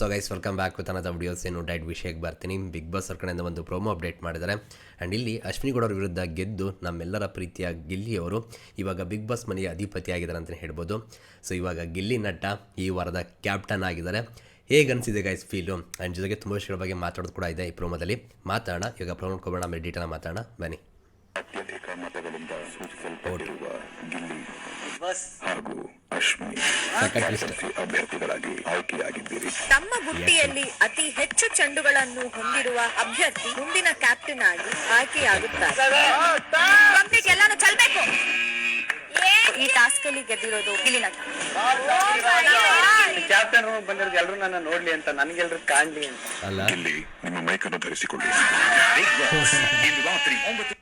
So guys welcome back with ಅನ್ನದ videos ಏನು diet ವಿಷಯಕ್ಕೆ ಬರ್ತೀನಿ. ಬಿಗ್ ಬಾಸ್ ಅವ್ರ ಕಡೆಯಿಂದ ಒಂದು ಪ್ರೋಮೋ ಅಪ್ಡೇಟ್ ಮಾಡಿದ್ದಾರೆ. ಆ್ಯಂಡ್ ಇಲ್ಲಿ ಅಶ್ವಿನಿ ಗೌಡರ ವಿರುದ್ಧ ಗೆದ್ದು ನಮ್ಮೆಲ್ಲರ ಪ್ರೀತಿಯ ಗಿಲ್ಲಿ ಅವರು ಇವಾಗ ಬಿಗ್ ಬಾಸ್ ಮನೆಯ ಅಧಿಪತಿ ಆಗಿದ್ದಾರೆ ಅಂತಲೇ ಹೇಳ್ಬೋದು. ಸೊ ಇವಾಗ ಗಿಲ್ಲಿ ನಟ ಈ ವಾರದ ಕ್ಯಾಪ್ಟನ್ ಆಗಿದ್ದಾರೆ. ಹೇಗೆ ಅನಿಸಿದೆ ಗೈಸ್ ಫೀಲು ಆ್ಯಂಡ್ ಜೊತೆಗೆ ತುಂಬ ವಿಷಯಗಳ ಬಗ್ಗೆ ಮಾತಾಡೋದು ಕೂಡ ಇದೆ ಈ ಪ್ರೋಮೋದಲ್ಲಿ ಮಾತಾಡೋಣ. ಇವಾಗ ಪ್ರೋಮೋ ಕೊಡೋಣ ಆಮೇಲೆ ಡೀಟೇಲ್ ಮಾತಾಡೋಣ. ಬನ್ನಿ. ಮತಗಳಿಂದ ಸೂಚಿಸಲ್ಪಟ್ಟಿರುವ ಗಿಲ್ಲಿ ಬಸ್. ಹಾಗೂ. ಕ್ಯಾಪ್ಟನ್ಸಿ ಅಭ್ಯರ್ಥಿಗಳಾಗಿ ಆಯ್ಕೆಯಾಗಿದ್ದೀರಿ. ತಮ್ಮ ಬುಟ್ಟಿಯಲ್ಲಿ ಅತಿ ಹೆಚ್ಚು ಚೆಂಡುಗಳನ್ನು ಹೊಂದಿರುವ ಅಭ್ಯರ್ಥಿ ಮುಂದಿನ ಕ್ಯಾಪ್ಟನ್ ಆಗಿ ಆಯ್ಕೆಯಾಗುತ್ತಾರೆ. ಪಬ್ಲಿಕ್ ಎಲ್ಲಾನು ಚಲ್ಬೇಕು. ಈ ಟಾಸ್ಕ್ ಅಲ್ಲಿ ಗೆದ್ದಿರೋದು ಗಿಲಿನ ಕ್ಯಾಪ್ಟನ್ ಬಂದಿರೋದು ಎಲ್ಲರೂ ನನ್ನ ನೋಡ್ಲಿ ಅಂತ ನನ್ಗೆಲ್ರು ಕಾಣ್ಲಿ ಅಂತ. ಅಲ್ಲ. ಗಿಲ್ಲಿ ನಿಮ್ಮ ಮೈಕನ್ನು ಧರಿಸಿಕೊಳ್ಳಿ. ಇಂದು ರಾತ್ರಿ ಒಂಬತ್ತು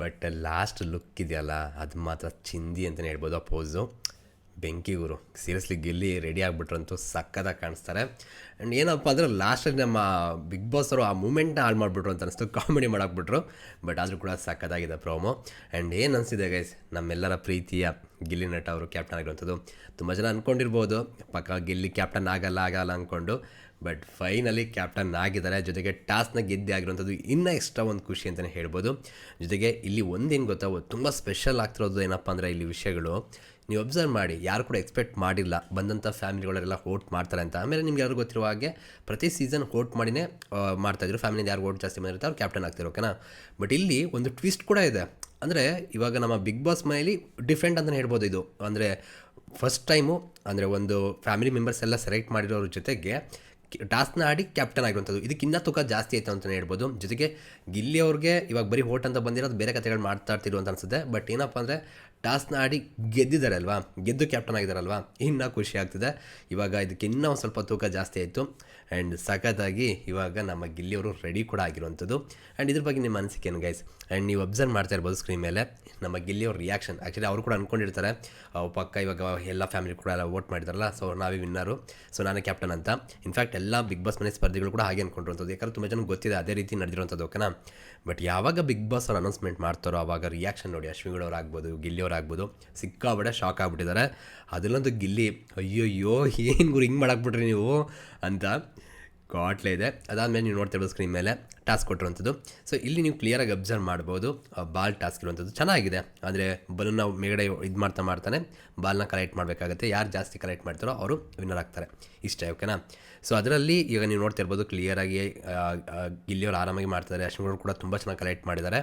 ಬಟ್ ಲಾಸ್ಟ್ ಲುಕ್ ಇದೆಯಲ್ಲ, ಅದು ಮಾತ್ರ ಚಿಂದಿ ಅಂತಲೇ ಹೇಳ್ಬೋದು ಆ ಪೋಸು ಬೆಂಕಿ ಗುರು ಸೀರಿಯಸ್ಲಿ ಗಿಲ್ಲಿ ರೆಡಿ ಆಗಿಬಿಟ್ರಂತೂ ಸಕ್ಕತ್ತಾಗಿ ಕಾಣಿಸ್ತಾರೆ. ಆ್ಯಂಡ್ ಏನಪ್ಪ ಅಂದರೆ ಲಾಸ್ಟಲ್ಲಿ ನಮ್ಮ ಬಿಗ್ ಬಾಸ್ ಅವರು ಆ ಮೂಮೆಂಟ್ನ ಹಾಳು ಮಾಡಿಬಿಟ್ರು ಅಂತ ಅನಿಸ್ತು ಕಾಮಿಡಿ ಮಾಡಾಕ್ಬಿಟ್ರು. ಬಟ್ ಆದರೂ ಕೂಡ ಸಕ್ಕತ್ತಾಗಿದೆ ಪ್ರೋಮೋ ಆ್ಯಂಡ್ ಏನು ಅನಿಸಿದೆ ಗೈಸ್ ನಮ್ಮೆಲ್ಲರ ಪ್ರೀತಿಯ ಗಿಲ್ಲಿ ನಟ ಅವರು ಕ್ಯಾಪ್ಟನ್ ಆಗಿರುವಂಥದ್ದು. ತುಂಬ ಜನ ಅಂದ್ಕೊಂಡಿರ್ಬೋದು ಪಕ್ಕ ಗಿಲ್ಲಿ ಕ್ಯಾಪ್ಟನ್ ಆಗಲ್ಲ ಆಗಲ್ಲ ಅಂದ್ಕೊಂಡು ಬಟ್ ಫೈನಲಿ ಕ್ಯಾಪ್ಟನ್ ಆಗಿದ್ದಾರೆ. ಜೊತೆಗೆ ಟಾಸ್ನ ಗೆದ್ದೆ ಆಗಿರುವಂಥದ್ದು ಇನ್ನೂ ಎಕ್ಸ್ಟ್ರಾ ಒಂದು ಖುಷಿ ಅಂತಲೇ ಹೇಳ್ಬೋದು. ಜೊತೆಗೆ ಇಲ್ಲಿ ಒಂದೇನು ಗೊತ್ತಾ ತುಂಬ ಸ್ಪೆಷಲ್ ಆಗ್ತಿರೋದು ಏನಪ್ಪ ಅಂದರೆ ಇಲ್ಲಿ ವಿಷಯಗಳು. ನೀವು ಅಬ್ಸರ್ವ್ ಮಾಡಿ, ಯಾರು ಕೂಡ ಎಕ್ಸ್ಪೆಕ್ಟ್ ಮಾಡಿಲ್ಲ. ಬಂದಂಥ ಫ್ಯಾಮಿಲಿಗಳೆಲ್ಲ ವೋಟ್ ಮಾಡ್ತಾರೆ ಅಂತ. ಆಮೇಲೆ ನಿಮ್ಗೆ ಯಾರು ಗೊತ್ತಿರುವ ಹಾಗೆ ಪ್ರತಿ ಸೀಸನ್ ವೋಟ್ ಮಾಡಿನೇ ಮಾಡ್ತಾಯಿದ್ರು ಫ್ಯಾಮಿಲಿಯಿಂದ ಯಾರು ವೋಟ್ ಜಾಸ್ತಿ ಬಂದಿರುತ್ತೆ, ಅವ್ರು ಕ್ಯಾಪ್ಟನ್ ಆಗ್ತಿರೋ ಓಕೆನಾ? ಬಟ್ ಇಲ್ಲಿ ಒಂದು ಟ್ವಿಸ್ಟ್ ಕೂಡ ಇದೆ. ಅಂದರೆ ಇವಾಗ ನಮ್ಮ ಬಿಗ್ ಬಾಸ್ ಮನೆಯಲ್ಲಿ ಡಿಫ್ರೆಂಟ್ ಅಂತಲೇ ಹೇಳ್ಬೋದು ಇದು. ಅಂದರೆ ಫಸ್ಟ್ ಟೈಮು, ಅಂದರೆ ಒಂದು ಫ್ಯಾಮಿಲಿ ಮೆಂಬರ್ಸ್ ಎಲ್ಲ ಸೆಲೆಕ್ಟ್ ಮಾಡಿರೋರ ಜೊತೆಗೆ ಟಾಸ್ಕ್ನ ಆಡಿ ಕ್ಯಾಪ್ಟನ್ ಆಗಿರುವಂಥದ್ದು. ಇದಕ್ಕಿಂತ ತೂಕ ಜಾಸ್ತಿ ಆಯಿತು ಅಂತಲೇ ಹೇಳ್ಬೋದು. ಜೊತೆಗೆ ಗಿಲ್ಲಿ ಅವ್ರಿಗೆ ಇವಾಗ ಬರೀ ಓಟ್ ಅಂತ ಬಂದಿರೋದು ಬೇರೆ ಕಥೆಗಳು ಮಾತಾಡ್ತಿರು ಅಂತ ಅನ್ಸುತ್ತೆ. ಬಟ್ ಏನಪ್ಪ ಅಂದರೆ ಟಾಸ್ಕ್ನ ಆಡಿ ಗೆದ್ದಿದ್ದಾರೆ ಅಲ್ವಾ? ಗೆದ್ದು ಕ್ಯಾಪ್ಟನ್ ಆಗಿದ್ದಾರಲ್ವಾ ಇನ್ನೂ ಖುಷಿ ಆಗ್ತಿದೆ. ಇವಾಗ ಇದಕ್ಕೆ ಇನ್ನೂ ಸ್ವಲ್ಪ ತೂಕ ಜಾಸ್ತಿ ಆಯಿತು. ಆ್ಯಂಡ್ ಸಖತ್ತಾಗಿ ಇವಾಗ ನಮ್ಮ ಗಿಲ್ಲಿಯವರು ರೆಡಿ ಕೂಡ ಆಗಿರುವಂಥದ್ದು. ಆ್ಯಂಡ್ ಇದ್ರ ಬಗ್ಗೆ ನಿಮ್ಮ ಅನಿಸಿಕೆ ಏನು ಗೈಸ್ ಆ್ಯಂಡ್ ನೀವು ಅಬ್ಸರ್ವ್ ಮಾಡ್ತಾ ಇರ್ಬೋದು ಸ್ಕ್ರೀನ್ ಮೇಲೆ. ನಮ್ಮ ಗಿಲ್ಲಿಯವ್ರ ರಿಯಾಕ್ಷನ್ ಆ್ಯಕ್ಚುಲಿ ಅವರು ಕೂಡ ಅಂದ್ಕೊಂಡಿರ್ತಾರೆ ಪಕ್ಕ ಇವಾಗ ಎಲ್ಲ ಫ್ಯಾಮಿಲಿ ಕೂಡ ಎಲ್ಲ ವೋಟ್ ಮಾಡಿದಾರಲ್ಲ ಸೊ ನಾವೇ ವಿನ್ನರು ಸೊ ನಾನು ಕ್ಯಾಪ್ಟನ್ ಅಂತ. ಇನ್ಫ್ಯಾಕ್ಟ್ ಎಲ್ಲ ಬಿಗ್ ಬಾಸ್ ಮನೆ ಸ್ಪರ್ಧಿಗಳು ಕೂಡ ಹಾಗೆ ಅಂದ್ಕೊಂಡಿರುವಂಥದ್ದು ಯಾಕಂದ್ರೆ ತುಂಬ ಜನ ಗೊತ್ತಿದೆ ಅದೇ ರೀತಿ ನಡೆದಿರುವಂಥದ್ದು ಓಕೆನಾ ಬಟ್ ಯಾವಾಗ ಬಿಗ್ ಬಾಸ್ ಅವ್ರು ಅನೌನ್ಸ್ಮೆಂಟ್ ಮಾಡ್ತಾರೋ ಆವಾಗ ರಿಯಾಕ್ಷನ್ ನೋಡಿ ಅಶ್ವಿಗಳವ್ರು ಆಗ್ಬೋದು, ಗಿಲ್ಲಿಯವ್ರು ಆಗ್ಬೋದು ಸಿಕ್ಕಾಬಿಡೆ ಶಾಕ್ ಆಗ್ಬಿಟ್ಟಿದ್ದಾರೆ. ಅದರಲ್ಲಂತೂ ಗಿಲ್ಲಿ, ಅಯ್ಯೋಯ್ಯೋ, ಏನು ಗುರು ಹಿಂಗೆ ಮಾಡಾಕ್ಬಿಟ್ರಿ ನೀವು? ಅಂತ ಕಾಟ್ಲೆ ಇದೆ. ಅದಾದಮೇಲೆ ನೀವು ನೋಡ್ತಿರ್ಬೋದು ಸ್ಕ್ರೀನ್ ಮೇಲೆ ಟಾಸ್ಕ್ ಕೊಟ್ಟಿರುವಂಥದ್ದು. ಸೊ ಇಲ್ಲಿ ನೀವು ಕ್ಲಿಯರಾಗಿ ಅಬ್ಸರ್ವ್ ಮಾಡ್ಬೋದು ಬಾಲ್ ಟಾಸ್ಕ್ ಇರುವಂಥದ್ದು. ಚೆನ್ನಾಗಿದೆ. ಅಂದರೆ ಬಲೂನ್ ನಾವು ಮೇಗಡೆ ಇದು ಮಾಡ್ತಾ ಮಾಡ್ತಾನೆ. ಬಾಲ್ನ ಕಲೆಕ್ಟ್ ಮಾಡಬೇಕಾಗುತ್ತೆ. ಯಾರು ಜಾಸ್ತಿ ಕಲೆಕ್ಟ್ ಮಾಡ್ತಾರೋ ಅವರು ವಿನ್ನರ್ ಆಗ್ತಾರೆ. ಇಷ್ಟೇ ಓಕೆನಾ ಸೊ ಅದರಲ್ಲಿ ಈಗ ನೀವು ನೋಡ್ತಿರ್ಬೋದು ಕ್ಲಿಯರಾಗಿ ಗಿಲ್ಲಿಯವರು ಆರಾಮಾಗಿ ಮಾಡ್ತಾರೆ ಅಶ್ವಿನ್ಗಳು ಕೂಡ ತುಂಬ ಚೆನ್ನಾಗಿ ಕಲೆಕ್ಟ್ ಮಾಡಿದ್ದಾರೆ.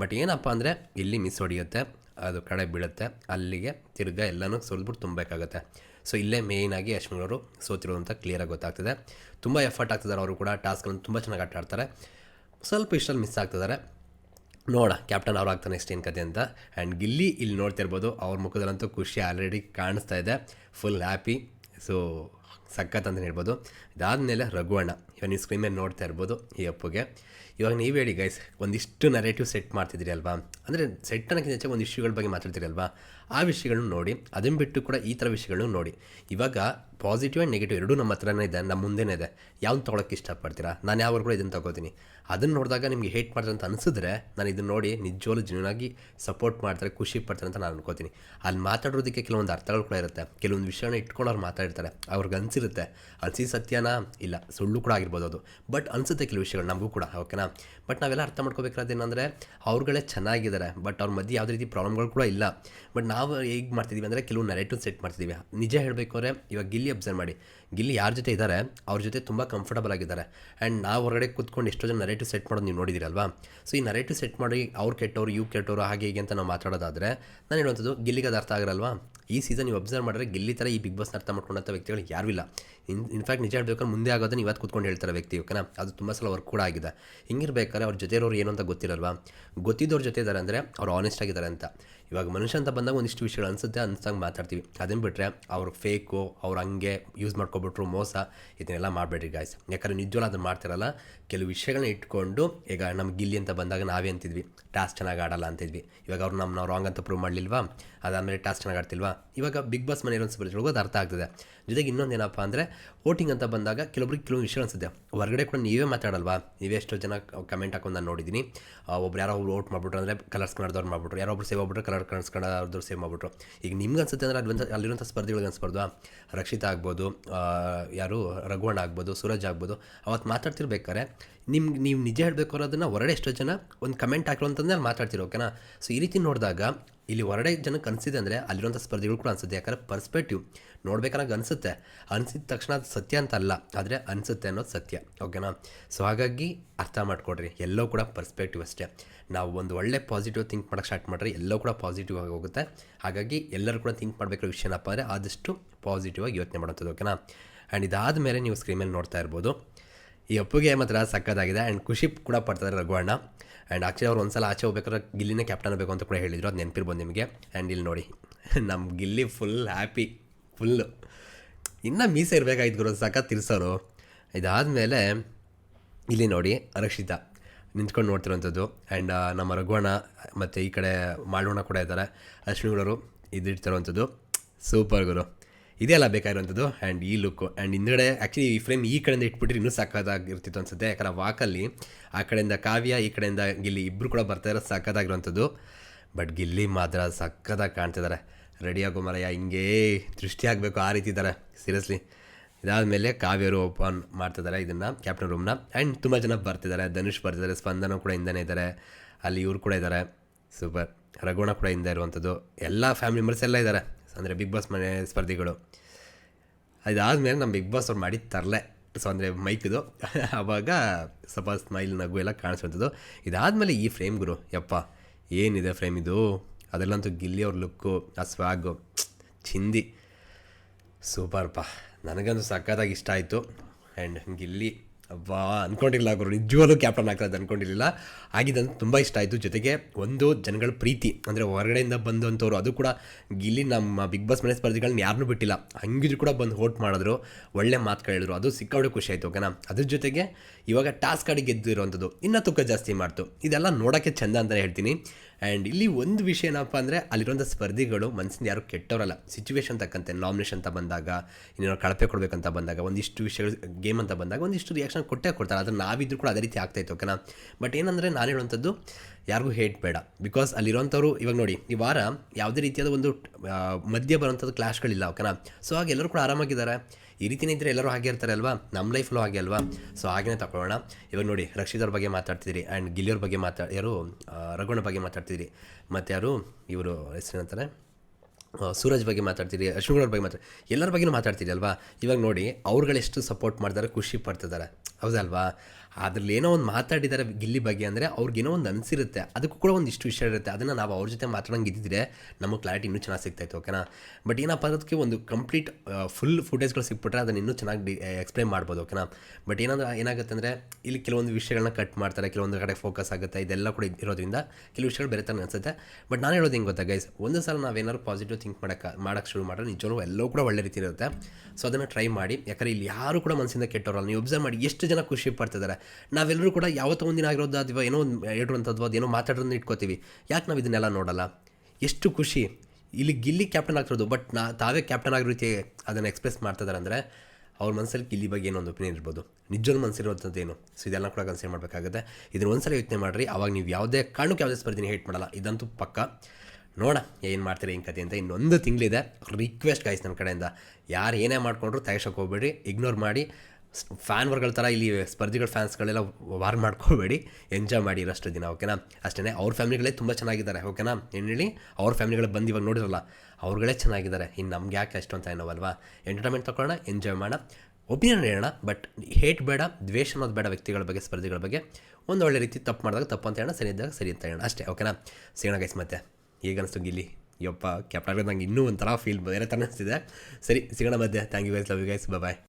ಬಟ್ ಏನಪ್ಪ ಅಂದರೆ, ಇಲ್ಲಿ ಮಿಸ್ ಹೊಡಿಯುತ್ತೆ, ಅದು ಕಡೆ ಬೀಳುತ್ತೆ, ಅಲ್ಲಿಗೆ ತಿರ್ಗಾ ಎಲ್ಲನೂ ಸುರಿದ್ಬಿಟ್ಟು ತುಂಬಬೇಕಾಗುತ್ತೆ. ಸೊ ಇಲ್ಲೇ ಮೇಯ್ನಾಗಿ ಅಶ್ವಿನವರು ಸೋತಿರೋದು ಅಂತ ಕ್ಲಿಯರಾಗಿ ಗೊತ್ತಾಗ್ತಿದೆ. ತುಂಬ ಎಫರ್ಟ್ ಆಗ್ತಿದ್ದಾರೆ ಅವರು ಕೂಡ ಟಾಸ್ಕ್ಗಳನ್ನು ತುಂಬ ಚೆನ್ನಾಗಿ ಆಟ ಆಡ್ತಾರೆ. ಸ್ವಲ್ಪ ಇಷ್ಟಲ್ಲಿ ಮಿಸ್ ಆಗ್ತಿದ್ದಾರೆ. ನೋಡ ಕ್ಯಾಪ್ಟನ್ ಅವ್ರು ಆಗ್ತಾನೆ ನೆಕ್ಸ್ಟ್ ಏನು ಕತೆ ಅಂತ. ಆ್ಯಂಡ್ ಗಿಲ್ಲಿ ಇಲ್ಲಿ ನೋಡ್ತಿರ್ಬೋದು ಅವ್ರ ಮುಖದಲ್ಲಂತೂ ಖುಷಿ ಆಲ್ರೆಡಿ ಕಾಣಿಸ್ತಾ ಇದೆ. ಫುಲ್ ಹ್ಯಾಪಿ ಸೊ ಸಖತ್ ಅಂತ ಹೇಳ್ಬೋದು. ಇದಾದಮೇಲೆ ರಘುವಣ್ಣ ಇವಾಗ ನೀವು ಸ್ಕ್ರೀನ್ ಮೇಲೆ ನೋಡ್ತಾ ಇರ್ಬೋದು ಈ ಅಪ್ಪುಗೆ. ಇವಾಗ ನೀವು ಹೇಳಿ ಗೈಸ್ ಒಂದಿಷ್ಟು ನರೇಟಿವ್ ಸೆಟ್ ಮಾಡ್ತಿದ್ದೀರಿ ಅಲ್ವಾ? ಅಂದರೆ ಸೆಟ್ ಅನ್ನೋಕ್ಕಿಂತ ಹೆಚ್ಚಾಗಿ ಒಂದು ಇಶ್ಯೂಗಳ ಬಗ್ಗೆ ಮಾತಾಡ್ತೀರಿ ಅಲ್ವಾ? ಆ ವಿಷಯಗಳನ್ನ ನೋಡಿ ಅದನ್ನು ಬಿಟ್ಟು ಕೂಡ ಈ ಥರ ವಿಷಯಗಳನ್ನ ನೋಡಿ. ಇವಾಗ ಪಾಸಿಟಿವ್ ಆ್ಯಂಡ್ ನೆಗೆಟಿವ್ ಎರಡೂ ನಮ್ಮ ಹತ್ರನೇ ಇದೆ, ನಮ್ಮ ಮುಂದೆನೇ ಇದೆ. ಯಾವ್ದು ತೊಗೊಳಕ್ಕೆ ಇಷ್ಟಪಡ್ತೀರಾ? ನಾನು ಯಾವಾಗ ಕೂಡ ಇದನ್ನು ತಗೋತೀನಿ. ಅದನ್ನು ನೋಡಿದಾಗ ನಿಮಗೆ ಹೇಟ್ ಮಾಡ್ತಾರೆ ಅಂತ ಅನಿಸಿದ್ರೆ, ನಾನು ಇದನ್ನು ನೋಡಿ ನಿಜವಾಗ್ಲೂ ಜೀವನಾಗಿ ಸಪೋರ್ಟ್ ಮಾಡ್ತಾರೆ, ಖುಷಿ ಪಡ್ತಾರೆ ಅಂತ ನಾನು ಅನ್ಕೋತೀನಿ. ಅಲ್ಲಿ ಮಾತಾಡೋದಕ್ಕೆ ಕೆಲವೊಂದು ಅರ್ಥಗಳು ಕೂಡ ಇರುತ್ತೆ. ಕೆಲವೊಂದು ವಿಷಯನ ಇಟ್ಕೊಂಡು ಅವ್ರು ಮಾತಾಡ್ತಾರೆ. ಅವ್ರಿಗೆ ಅನಿಸಿರುತ್ತೆ. ಅನಿಸಿ ಸತ್ಯನಾ? ಇಲ್ಲ. ಸುಳ್ಳು ಕೂಡ ಆಗಿರ್ಬೋದು ಅದು. ಬಟ್ ಅನಿಸುತ್ತೆ ಕೆಲವು ವಿಷಯಗಳು ನಮಗೂ ಕೂಡ ಓಕೆನಾ ಬಟ್ ನಾವೆಲ್ಲ ಅರ್ಥ ಮಾಡ್ಕೋಬೇಕಾದೇನಂದರೆ ಅವ್ರುಗಳೇ ಚೆನ್ನಾಗಿದ್ದಾರೆ. ಬಟ್ ಅವ್ರ ಮಧ್ಯೆ ಯಾವುದೇ ರೀತಿ ಪ್ರಾಬ್ಲಮ್ಗಳು ಕೂಡ ಇಲ್ಲ. ಬಟ್ ನಾವು ಹೇಗೆ ಮಾಡ್ತಿದ್ದೀವಿ ಅಂದರೆ ಕೆಲವು ನೆರೆಟಿವ್ ಸೆಟ್ ಮಾಡ್ತಿದ್ದೀವಿ ನಿಜ ಹೇಳಬೇಕು ಅಂದರೆ ಇವಾಗ ಗಿಲ್ಲಿ ಅಬ್ಸರ್ವ್ ಮಾಡಿ. ಗಿಲ್ಲಿ ಯಾರ ಜೊತೆ ಇದ್ದಾರೆ ಅವ್ರ ಜೊತೆ ತುಂಬ ಕಂಫರ್ಟಬಲ್ ಆಗಿದ್ದಾರೆ. ಆ್ಯಂಡ್ ನಾವು ಹೊರಗಡೆ ಕೂತ್ಕೊಂಡು ಎಷ್ಟೋ ಜನ ನೆರೇಟಿವ್ ಸೆಟ್ ಮಾಡೋದು ನೀವು ನೋಡಿದಿರಲ್ವಾ? ಸೊ ಈ ನರೇಟಿವ್ ಸೆಟ್ ಮಾಡಿ ಅವ್ರು ಕೆಟ್ಟವರು ಇವು ಕೆಟ್ಟವರು ಹಾಗೆ ಹೀಗೆ ಅಂತ ನಾವು ಮಾತಾಡೋದಾದರೆ ನಾನು ಹೇಳುವಂಥದ್ದು ಗಿಲ್ಲಿಗೆ ಅದು ಅರ್ಥ ಆಗಿರಲ್ವಾ ಈ ಸೀಸನ್ ನೀವು ಅಬ್ಸರ್ವ್ ಮಾಡಿದ್ರೆ ಗಿಲ್ಲಿ ಥರ ಈ ಬಿಗ್ ಬಾಸ್ನ ಅರ್ಥ ಮಾಡ್ಕೊಂಡಂಥ ವ್ಯಕ್ತಿಗಳು ಯಾರೂ ಇಲ್ಲ. ಇನ್ ಇನ್ಫ್ಯಾಕ್ಟ್ ನಿಜ ಹೇಳ್ಬೇಕಾದ್ರೆ ಮುಂದೆ ಆಗೋದನ್ನ ಇವತ್ತು ಕೂತ್ಕೊಂಡು ಹೇಳ್ತಾರೆ ವ್ಯಕ್ತಿ, ಓಕೆನಾ? ಅದು ತುಂಬ ಸಲ ವರ್ಕ್ ಕೂಡ ಆಗಿದೆ. ಹಿಂಗಿರ್ಬೇಕಾದ್ರೆ ಅವ್ರ ಜೊತೆ ಇರೋರು ಏನು ಅಂತ ಗೊತ್ತಿರಲ್ವಾ? ಗೊತ್ತಿದ್ದವ್ರ ಜೊತೆ ಇದ್ದಾರೆ ಅಂದರೆ ಅವ್ರು ಆನೆಸ್ಟ್ ಆಗಿದ್ದಾರೆ ಅಂತ. ಇವಾಗ ಮನುಷ್ಯ ಅಂತ ಬಂದಾಗ ಒಂದಿಷ್ಟು ವಿಷಯಗಳು ಅನಿಸುತ್ತೆ ಅನ್ಸಂಗೆ ಮಾತಾಡ್ತೀವಿ. ಅದನ್ನು ಬಿಟ್ಟರೆ ಅವ್ರು ಫೇಕು ಅವ್ರು ಹಂಗೆ ಯೂಸ್ ಮಾಡ್ಕೊಬಿಟ್ರು ಮೋಸ, ಇದನ್ನೆಲ್ಲ ಮಾಡಬೇಡ್ರಿ ಗಾಯ್ಸ್ ಯಾಕಂದರೆ ನಿಜವಲ್ಲ ಅದನ್ನು ಮಾಡ್ತಿರಲ್ಲ? ಕೆಲವು ವಿಷಯಗಳನ್ನ ಇಟ್ಕೊಂಡು, ಈಗ ನಮ್ಮ ಗಿಲ್ಲಿ ಅಂತ ಬಂದಾಗ ನಾವೇ ಅಂತಿದ್ವಿ. ಟಾಸ್ ಚೆನ್ನಾಗಿ ಆಡಲ್ಲ ಅಂತಿದ್ವಿ. ಇವಾಗ ಅವ್ರು ನಮ್ಮ ನಾವು ರಾಂಗ್ ಅಂತ ಪ್ರೂವ್ ಮಾಡಲಿಲ್ವಾ? ಅದಾದಮೇಲೆ ಟಾಸ್ ಚೆನ್ನಾಗಿ ಆಡ್ತಿಲ್ವಾ? ಇವಾಗ ಬಿಗ್ ಬಾಸ್ ಮನೆ ಇರೋದು ಅದು ಅರ್ಥ ಆಗ್ತದೆ. ಜೊತೆಗೆ ಇನ್ನೊಂದು ಏನಪ್ಪ ಅಂದರೆ ವೋಟಿಂಗ್ ಅಂತ ಬಂದಾಗ ಕೆಲವೊಬ್ರಿಗೆ ಕೆಲವೊಂದು ವಿಷಯ ಅನಿಸುತ್ತೆ. ಹೊರಗಡೆ ಕೂಡ ನೀವೇ ಮಾತಾಡಲ್ವಾ? ನೀವೇ ಎಷ್ಟೋ ಜನ ಕಮೆಂಟ್ ಹಾಕೊಂಡು ನಾನು ನೋಡಿದ್ದೀನಿ ಒಬ್ರು ಯಾರೋ ಒಬ್ರು ವೋಟ್ ಮಾಡ್ಬಿಟ್ರು ಅಂದರೆ ಕಲರ್ಸ್ ಕನ್ನಡದವ್ರು ಮಾಡ್ಬಿಟ್ರು. ಯಾರೋ ಒಬ್ರು ಸೇವ್ ಹೋಗ್ಬಿಟ್ರೆ ಕಲರ್ ಕನ್ನಡದವ್ರು ಸೇಮ್ ಆಗ್ಬಿಟ್ರು. ಈಗ ನಿಮ್ಗೆ ಅನ್ಸುತ್ತೆ ಅಂದರೆ ಅಲ್ಲಿ ಅಲ್ಲಿರುವಂಥ ಸ್ಪರ್ಧಿಗಳಿಗೆ ಅನ್ಸ್ಬಾರ್ದು? ರಕ್ಷಿತಾ ಆಗ್ಬೋದು ಯಾರು, ರಘುವಣ್ಣ ಆಗ್ಬೋದು, ಸೂರಜ್ ಆಗ್ಬೋದು, ಅವತ್ತು ಮಾತಾಡ್ತಿರ್ಬೇಕಾರೆ ನಿಮ್ಗೆ ನೀವು ನಿಜ ಹೇಳಬೇಕು ಅನ್ನೋದನ್ನು ಹೊರಡೆ ಎಷ್ಟೋ ಜನ ಒಂದು ಕಮೆಂಟ್ ಹಾಕಿರೋ ಅಂತಂದ್ರೆ ಅಲ್ಲಿ ಮಾತಾಡ್ತಿರೋ ಓಕೆನಾ ಸೊ ಈ ರೀತಿ ನೋಡಿದಾಗ ಇಲ್ಲಿ ಹೊರಡೆ ಜನಕ್ಕೆ ಅನಿಸಿದೆ ಅಂದರೆ ಅಲ್ಲಿರುವಂಥ ಸ್ಪರ್ಧಿಗಳು ಕೂಡ ಅನಿಸುತ್ತೆ. ಯಾಕಂದರೆ ಪರ್ಸ್ಪೆಕ್ಟಿವ್ ನೋಡ್ಬೇಕಾದಾಗ ಅನಿಸುತ್ತೆ. ಅನಿಸಿದ ತಕ್ಷಣ ಅದು ಸತ್ಯ ಅಂತ ಅಲ್ಲ. ಆದರೆ ಅನಿಸುತ್ತೆ ಅನ್ನೋದು ಸತ್ಯ ಓಕೆನಾ ಸೊ ಹಾಗಾಗಿ ಅರ್ಥ ಮಾಡ್ಕೊಡ್ರಿ ಎಲ್ಲೋ ಕೂಡ ಪರ್ಸ್ಪೆಕ್ಟಿವ್ ಅಷ್ಟೇ. ನಾವು ಒಂದು ಒಳ್ಳೆ ಪಾಸಿಟಿವ್ ಥಿಂಕ್ ಮಾಡೋಕ್ಕೆ ಸ್ಟಾರ್ಟ್ ಮಾಡಿದ್ರೆ ಎಲ್ಲೋ ಕೂಡ ಪಾಸಿಟಿವ್ ಆಗಿ ಹೋಗುತ್ತೆ. ಹಾಗಾಗಿ ಎಲ್ಲರೂ ಕೂಡ ಥಿಂಕ್ ಮಾಡಬೇಕಾದ ವಿಷಯ ಏನಪ್ಪ ಅಂದರೆ ಆದಷ್ಟು ಪಾಸಿಟಿವ್ ಆಗಿ ಯೋಚನೆ ಮಾಡೋಂಥದ್ದು ಓಕೆನಾ ಆ್ಯಂಡ್ ಇದಾದ ಮೇಲೆ ನೀವು ಸ್ಕ್ರೀನ್ ಮೇಲೆ ನೋಡ್ತಾ ಇರ್ಬೋದು. ಈ ಅಪ್ಪುಗೆ ಮಾತ್ರ ಸಕ್ಕತ್ತಾಗಿದೆ ಆ್ಯಂಡ್ ಖುಷಿ ಕೂಡ ಪಡ್ತಾರೆ ರಘುವಣ್ಣ ಆ್ಯಂಡ್ ಆಕ್ಚುಲಿ ಅವ್ರು ಒಂದು ಸಲ ಆಚೆ ಹೋಗ್ಬೇಕಾದ್ರೆ ಗಿಲ್ಲಿನೇ ಕ್ಯಾಪ್ಟನ್ ಆಗಬೇಕು ಅಂತ ಕೂಡ ಹೇಳಿದ್ರು. ಅದು ನೆನಪಿರ್ಬೋದು ನಿಮಗೆ. ಆ್ಯಂಡ್ ಇಲ್ಲಿ ನೋಡಿ ನಮ್ಮ ಗಿಲ್ಲಿ ಫುಲ್ ಹ್ಯಾಪಿ ಫುಲ್ಲು ಇನ್ನೂ ಮೀಸೆ ಇರಬೇಕಾಯ್ತು ಗುರು, ಸಖತ್ ತಿರ್ಸೋರು. ಇದಾದಮೇಲೆ ಇಲ್ಲಿ ನೋಡಿ ಅರಕ್ಷಿತ ನಿಂತ್ಕೊಂಡು ನೋಡ್ತಿರೋಂಥದ್ದು. ಆ್ಯಂಡ್ ನಮ್ಮ ರಘುವಣ್ಣ ಮತ್ತು ಈ ಕಡೆ ಮಾಡೋಣ ಕೂಡ ಇದ್ದಾರೆ. ಅಶ್ವಿನಿಗಳವರು ಇದಿರ್ತಿರೋವಂಥದ್ದು ಸೂಪರ್ ಗುರು. ಇದೆಲ್ಲ ಬೇಕಾಗಿರೋಂಥದ್ದು ಆ್ಯಂಡ್ ಈ ಲುಕ್ಕು ಆ್ಯಂಡ್ ಹಿಂದ್ಗಡೆ ಆ್ಯಕ್ಚುಲಿ ಈ ಫ್ರೇಮ್ ಈ ಕಡೆಯಿಂದ ಇಟ್ಬಿಟ್ರೆ ಇನ್ನೂ ಸಾಕಾಗಿರ್ತಿತ್ತು ಅನ್ಸುತ್ತೆ. ಯಾಕಂದ್ರೆ ವಾಕಲ್ಲಿ ಆ ಕಡೆಯಿಂದ ಕಾವ್ಯ, ಈ ಕಡೆಯಿಂದ ಗಿಲ್ಲಿ ಇಬ್ಬರು ಕೂಡ ಬರ್ತಾ ಇರೋ ಸಕ್ಕತ್ತಾಗಿರೋಂಥದ್ದು ಬಟ್ ಗಿಲ್ಲಿ ಮಾತ್ರ ಸಕ್ಕತ್ತಾಗಿ ಕಾಣ್ತಿದ್ದಾರೆ ರೆಡಿ ಆಗೋ ಮರಯ್ಯ, ಹಿಂಗೇ ದೃಷ್ಟಿ ಆಗಬೇಕು ಆ ರೀತಿ ಇದ್ದಾರೆ ಸೀರಿಯಸ್ಲಿ ಇದಾದ ಮೇಲೆ ಕಾವ್ಯರು ಓಪನ್ ಮಾಡ್ತಿದ್ದಾರೆ ಇದನ್ನು ಕ್ಯಾಪ್ಟನ್ ರೂಮ್ನ ಆ್ಯಂಡ್ ತುಂಬ ಜನ ಬರ್ತಿದ್ದಾರೆ ಧನುಷ್ ಬರ್ತಿದ್ದಾರೆ ಸ್ಪಂದನ ಕೂಡ ಇಂದನೇ ಇದ್ದಾರೆ ಅಲ್ಲಿ ಇವ್ರು ಕೂಡ ಇದ್ದಾರೆ ಸೂಪರ್ ರಘುಣ ಕೂಡ ಹಿಂದೆ ಇರುವಂಥದ್ದು. ಎಲ್ಲ ಫ್ಯಾಮಿಲಿ ಮೆಂಬರ್ಸ್ ಎಲ್ಲ ಇದ್ದಾರೆ ಅಂದರೆ ಬಿಗ್ ಬಾಸ್ ಮನೆ ಸ್ಪರ್ಧಿಗಳು. ಅದಾದಮೇಲೆ ನಮ್ಮ ಬಿಗ್ ಬಾಸ್ ಅವ್ರು ಮಾಡಿದ ತರಲೆ. ಸೊ ಅಂದರೆ ಮೈಕ್ದು ಆವಾಗ ಸ್ವಲ್ಪ ಸ್ಮೈಲ್ ನಗು ಎಲ್ಲ ಕಾಣಿಸುವಂಥದ್ದು ಇದಾದಮೇಲೆ ಈ ಫ್ರೇಮ್ ಗುರು, ಯಪ್ಪ, ಏನಿದೆ ಫ್ರೇಮ್ ಇದು? ಅದೆಲ್ಲಂತೂ ಗಿಲ್ಲಿ ಅವ್ರ ಲುಕ್ಕು ಆ ಸ್ವಾಗು ಚಿಂದಿ. ಸೂಪರ್ಪ ನನಗಂತೂ ಸಖತ್ತಾಗಿ ಇಷ್ಟ ಆಯಿತು. ಆ್ಯಂಡ್ ಗಿಲ್ಲಿ ಅಬ್ಬಾ ಅಂದ್ಕೊಂಡಿಲ್ಲ ಗುರು. ನಿಜವಾಗ್ಲೂ ಕ್ಯಾಪ್ಟನ್ ಆಗ್ತದೆ ಅಂದ್ಕೊಂಡಿರಲಿಲ್ಲ ಅಂತ ತುಂಬ ಇಷ್ಟ ಆಯಿತು. ಜೊತೆಗೆ ಒಂದು ಜನಗಳ ಪ್ರೀತಿ, ಅಂದರೆ ಹೊರಗಡೆಯಿಂದ ಬಂದಂಥವ್ರು ಅದು ಕೂಡ ಇಲ್ಲಿ ನಮ್ಮ ಬಿಗ್ ಬಾಸ್ ಮನೆ ಸ್ಪರ್ಧಿಗಳನ್ನ ಯಾರನ್ನೂ ಬಿಟ್ಟಿಲ್ಲ. ಹಂಗಿದ್ರು ಕೂಡ ಬಂದು ಹೋಟ್ ಮಾಡಿದ್ರು. ಒಳ್ಳೆ ಮಾತು ಹೇಳಿದ್ರು. ಅದು ಸಿಕ್ಕಾಪಟ್ಟೆ ಖುಷಿ ಆಯಿತು, ಓಕೆನಾ? ಅದ್ರ ಜೊತೆಗೆ ಇವಾಗ ಟಾಸ್ಕ್ ಗೆದ್ದಿರೋವಂಥದ್ದು, ಇನ್ನೂ ತೂಕ ಜಾಸ್ತಿ ಮಾಡ್ತು. ಇದೆಲ್ಲ ನೋಡೋಕ್ಕೆ ಚೆಂದ ಅಂತಲೇ ಹೇಳ್ತೀನಿ. ಆ್ಯಂಡ್ ಇಲ್ಲಿ ಒಂದು ವಿಷಯ ಏನಪ್ಪ ಅಂದರೆ ಅಲ್ಲಿರುವಂಥ ಸ್ಪರ್ಧಿಗಳು ಮನಸ್ಸಿಂದ ಯಾರು ಕೆಟ್ಟವರಲ್ಲ. ಸಿಚುವೇಶನ್ ತಕ್ಕಂತೆ ನಾಮಿನೇಷನ್ ಅಂತ ಬಂದಾಗ, ಇನ್ನೇನೋ ಕಳಪೆ ಕೊಡಬೇಕಂತ ಬಂದಾಗ, ಒಂದಿಷ್ಟು ವಿಷಯಗಳು ಗೇಮ್ ಅಂತ ಬಂದಾಗ ಒಂದಿಷ್ಟು ರಿಯಾಕ್ಷನ್ ಕೊಟ್ಟೇ ಕೊಡ್ತಾರೆ. ಆದರೆ ನಾವಿದ್ರು ಕೂಡ ಅದೇ ರೀತಿ ಆಗ್ತಾಯಿತ್ತು ಓಕೆನಾ ಬಟ್ ಏನಂದರೆ ನಾನು ಹೇಳುವಂಥದ್ದು ಯಾರಿಗೂ ಹೇಟ್ ಬೇಡ. ಬಿಕಾಸ್ ಅಲ್ಲಿರೋಂಥವ್ರು ಇವಾಗ ನೋಡಿ, ಈ ವಾರ ಯಾವುದೇ ರೀತಿಯಾದ ಒಂದು ಮಧ್ಯ ಬರೋಂಥದ್ದು ಕ್ಲಾಶ್ಗಳಿಲ್ಲ ಓಕೆನಾ ಸೊ ಹಾಗೆ ಎಲ್ಲರೂ ಕೂಡ ಆರಾಮಾಗಿದ್ದಾರೆ. ಈ ರೀತಿನೇ ಇದ್ದರೆ ಎಲ್ಲರೂ ಹಾಗೆ ಇರ್ತಾರೆ ಅಲ್ವಾ? ನಮ್ಮ ಲೈಫಲ್ಲೂ ಹಾಗೆ ಅಲ್ವಾ? ಸೊ ಹಾಗೇ ತಗೊಳ್ಳೋಣ ಇವಾಗ ನೋಡಿ, ರಕ್ಷಿತವ್ರ ಬಗ್ಗೆ ಮಾತಾಡ್ತಿದ್ರಿ ಆ್ಯಂಡ್ ಗಿಲ್ಲಿಯವ್ರ ಬಗ್ಗೆ ಮಾತಾ, ಯಾರು ರಘುಣ ಬಗ್ಗೆ ಮಾತಾಡ್ತಿದ್ರಿ ಮತ್ತು ಯಾರು, ಇವರು ಹೆಸರೇನಂತಾರೆ ಸೂರಜ್ ಬಗ್ಗೆ ಮಾತಾಡ್ತೀರಿ ಅಶ್ವಿನ್ಗಳವ್ರ ಬಗ್ಗೆ ಮಾತಾಡಿ, ಎಲ್ಲರ ಬಗ್ಗೆಯೂ ಮಾತಾಡ್ತೀರಿ ಅಲ್ವಾ? ಇವಾಗ ನೋಡಿ ಅವ್ರುಗಳೆಷ್ಟು ಸಪೋರ್ಟ್ ಮಾಡ್ತಾರೆ, ಖುಷಿ ಪಡ್ತಿದ್ದಾರೆ. ಹೌದಲ್ವಾ? ಅದ್ರಲ್ಲಿ ಏನೋ ಒಂದು ಮಾತಾಡಿದ್ದಾರೆ ಗಿಲ್ಲಿ ಬಗ್ಗೆ ಅಂದರೆ ಅವ್ರಿಗೇನೋ ಒಂದು ಅನಿಸಿರುತ್ತೆ. ಅದಕ್ಕೂ ಕೂಡ ಒಂದಿಷ್ಟು ವಿಷಯ ಇರುತ್ತೆ. ಅದನ್ನು ನಾವು ಅವ್ರ ಜೊತೆ ಮಾತಾಡೋಂಗೆ ಇದ್ದಿದ್ರೆ ನಮಗೆ ಕ್ಲಾರಿಟಿ ಇನ್ನೂ ಚೆನ್ನಾಗಿ ಸಿಗ್ತಾಯಿತ್ತು ಓಕೆನಾ ಬಟ್ ಏನಪ್ಪ ಅದಕ್ಕೆ ಒಂದು ಕಂಪ್ಲೀಟ್ ಫುಲ್ ಫುಟೇಜ್ಗಳು ಸಿಕ್ಬಿಟ್ರೆ ಅದನ್ನು ಇನ್ನೂ ಚೆನ್ನಾಗಿ ಡಿ ಎಕ್ಸ್ಪ್ಲೈನ್ ಮಾಡ್ಬೋದು ಓಕೆನಾ ಬಟ್ ಏನಂದ್ರೆ, ಏನಾಗುತ್ತೆ ಅಂದರೆ ಇಲ್ಲಿ ಕೆಲವೊಂದು ವಿಷಯಗಳನ್ನ ಕಟ್ ಮಾಡ್ತಾರೆ, ಕೆಲವೊಂದು ಕಡೆ ಫೋಕಸ್ ಆಗುತ್ತೆ, ಇದೆಲ್ಲ ಕೂಡ ಇರೋದ್ರಿಂದ ಕೆಲವು ವಿಷಯಗಳು ಬೇರೆ ಥರ ಅನಿಸುತ್ತೆ. ಬಟ್ ನಾನು ಹೇಳೋದು ಹೆಂಗೆ ಗೊತ್ತಾ ಗೈಸ್ ಒಂದು ಸಲ ನಾವೇನಾದ್ರು ಪಾಸಿಟಿವ್ ಥಿಂಕ್ ಮಾಡೋಕ್ಕೆ ಮಾಡೋಕ್ಕೆ ಶುರು ಮಾಡಿದ್ರೆ ನಿಜವೂ ಎಲ್ಲವೂ ಕೂಡ ಒಳ್ಳೆ ರೀತಿ ಇರುತ್ತೆ. ಸೊ ಅದನ್ನು ಟ್ರೈ ಮಾಡಿ. ಯಾಕಂದರೆ ಇಲ್ಲಿ ಯಾರು ಕೂಡ ಮನಸ್ಸಿಂದ ಕೆಟ್ಟವರಲ್ಲ ನೀವು ಒಬ್ಸರ್ವ್ ಮಾಡಿ ಎಷ್ಟು ಜನ ಖುಷಿ ಪಡ್ತಿದ್ದಾರೆ ನಾವೆಲ್ಲರೂ ಕೂಡ ಯಾವತ್ತೋ ಒಂದಿನ ಆಗಿರೋದು ಅಥವಾ ಏನೋ ಒಂದು ಹೇಳಿರುವಂಥದ್ದು, ಅದೇನೋ ಮಾತಾಡೋದನ್ನ ಇಟ್ಕೋತೀವಿ. ಯಾಕೆ ನಾವು ಇದನ್ನೆಲ್ಲ ನೋಡಲ್ಲ? ಎಷ್ಟು ಖುಷಿ. ಇಲ್ಲಿ ಗಿಲ್ಲಿ ಕ್ಯಾಪ್ಟನ್ ಆಗ್ತಿರೋದು ಬಟ್ ನಾ ತಾವೇ ಕ್ಯಾಪ್ಟನ್ ಆಗಿರೋ ರೀತಿ ಅದನ್ನು ಎಕ್ಸ್ಪ್ರೆಸ್ ಮಾಡ್ತಿದ್ದಾರೆ ಅಂದರೆ, ಅವ್ರ ಮನಸ್ಸಲ್ಲಿ ಗಿಲ್ಲಿ ಬಗ್ಗೆ ಏನೋ ಒಂದು ಒಪಿನಿಯನ್ ಇರ್ಬೋದು. ನಿಜವಾದ ಮನಸ್ಸಿರುವಂಥದ್ದು ಏನು? ಸೊ ಇದೆಲ್ಲ ಕೂಡ ಕನ್ಸಿಡರ್ ಮಾಡಬೇಕಾಗುತ್ತೆ. ಇದನ್ನು ಒಂದ್ಸಲ ಯೋಚನೆ ಮಾಡಿರಿ. ಅವಾಗ ನೀವು ಯಾವುದೇ ಕಾರಣಕ್ಕೆ ಯಾವುದೇ ಸ್ಪರ್ಧಿನ ಹೇಟ್ ಮಾಡಲ್ಲ. ಇದಂತೂ ಪಕ್ಕ. ನೋಡ ಏನು ಮಾಡ್ತೀರಿ ಏನು ಕತೆ ಅಂತ ಇನ್ನೊಂದು ತಿಂಗಳಿದೆ. ರಿಕ್ವೆಸ್ಟ್ ಗಾಯ್ಸ್ ನನ್ನ ಕಡೆಯಿಂದ. ಯಾರು ಏನೇ ಮಾಡಿಕೊಂಡ್ರು ತೆಗೆಸೋಕೆ ಹೋಗ್ಬೇಡಿ ಇಗ್ನೋರ್ ಮಾಡಿ. ಫ್ಯಾನ್ವರ್ಗಳ ಥರ ಇಲ್ಲಿ ಸ್ಪರ್ಧಿಗಳ ಫ್ಯಾನ್ಸ್ಗಳೆಲ್ಲ ವಾರ್ ಮಾಡ್ಕೋಬೇಡಿ. ಎಂಜಾಯ್ ಮಾಡಿ ಇರೋಷ್ಟು ದಿನ, ಓಕೆನಾ? ಅಷ್ಟೇ ಅವ್ರ ಫ್ಯಾಮಿಲಿಗಳೇ ತುಂಬ ಚೆನ್ನಾಗಿದ್ದಾರೆ, ಓಕೆನಾ? ಏನು ಹೇಳಿ, ಅವ್ರ ಫ್ಯಾಮಿಲಿಗಳು ಬಂದು ಇವಾಗ ನೋಡಿರಲ್ಲ ಅವ್ರುಗಳೇ ಚೆನ್ನಾಗಿದ್ದಾರೆ. ಇನ್ನು ನಮ್ಗೆ ಯಾಕೆ ಅಷ್ಟು ಅಂತ ಏನೋವಲ್ವಾ? ಎಂಟರ್ಟೈನ್ಮೆಂಟ್ ತೊಗೊಳ್ಳೋಣ ಎಂಜಾಯ್ ಮಾಡೋಣ. ಒಪಿನಿಯನ್ ಹೇಳೋಣ, ಬಟ್ ಹೇಟ್ ಬೇಡ, ದ್ವೇಷ ಅನ್ನೋದು ಬೇಡ ವ್ಯಕ್ತಿಗಳ ಬಗ್ಗೆ, ಸ್ಪರ್ಧಿಗಳ ಬಗ್ಗೆ. ಒಂದು ಒಳ್ಳೆ ರೀತಿ ತಪ್ಪು ಮಾಡಿದಾಗ ತಪ್ಪು ಅಂತ ಹೇಳೋಣ, ಸರಿ ಇದ್ದಾಗ ಸರಿ ಅಂತ ಹೇಳೋಣ. ಅಷ್ಟೇ, ಓಕೆನಾ? ಸಿಗೋಣ ಗೈಸ್ ಮತ್ತೆ. ಈಗ ಅನಿಸ್ತು ಗಿಲ್ಲಿ? ಯಪ್ಪ, ಕ್ಯಾಪ್ಟನ್ ನಂಗೆ ಇನ್ನೂ ಒಂಥರ ಫೀಲ್ ಬೇರೆ ಥರ ಅನಿಸ್ತಿದೆ. ಸರಿ, ಸಿಗೋಣ ಮಧ್ಯೆ thank you guys love you guys bye